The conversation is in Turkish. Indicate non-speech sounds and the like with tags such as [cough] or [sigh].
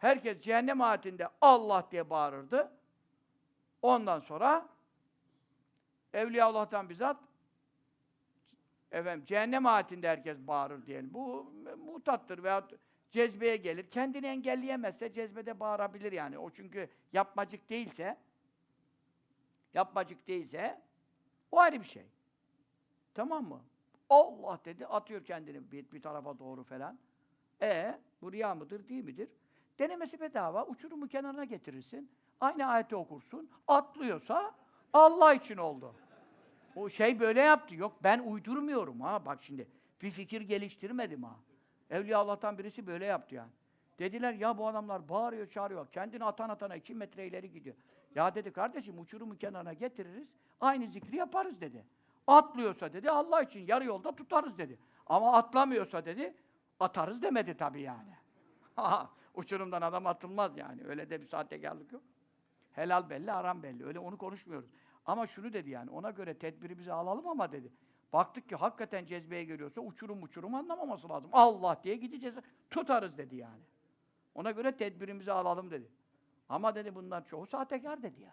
Herkes cehennem ayetinde Allah diye bağırırdı. Ondan sonra Evliya Allah'tan bizzat efendim cehennem ayetinde herkes bağırır diyelim. Bu mutattır veyahut cezbeye gelir. Kendini engelleyemezse cezbede bağırabilir yani. O çünkü yapmacık değilse yapmacık değilse o ayrı bir şey. Tamam mı? Allah dedi, atıyor kendini bir, bir tarafa doğru falan. E bu riya mıdır, değil midir? Denemesi bedava, uçurumu kenarına getirirsin. Aynı ayeti okursun. Atlıyorsa Allah için oldu. O şey böyle yaptı. Yok ben uydurmuyorum ha. Bak şimdi bir fikir geliştirmedim ha. Evliya Allah'tan birisi böyle yaptı yani. Dediler ya bu adamlar bağırıyor, çağırıyor. Kendini atan atana iki metre ileri gidiyor. Ya dedi kardeşim uçurumu kenarına getiririz. Aynı zikri yaparız dedi. Atlıyorsa dedi Allah için yarı yolda tutarız dedi. Ama atlamıyorsa dedi atarız demedi tabii yani. [laughs] Uçurumdan adam atılmaz yani. Öyle de bir sahtekarlık yok. Helal belli, haram belli. Öyle onu konuşmuyoruz. Ama şunu dedi yani, ona göre tedbirimizi alalım ama dedi. Baktık ki hakikaten cezbeye geliyorsa uçurum uçurum anlamaması lazım. Allah diye gideceğiz, tutarız dedi yani. Ona göre tedbirimizi alalım dedi. Ama dedi bunlar çoğu sahtekar dedi ya.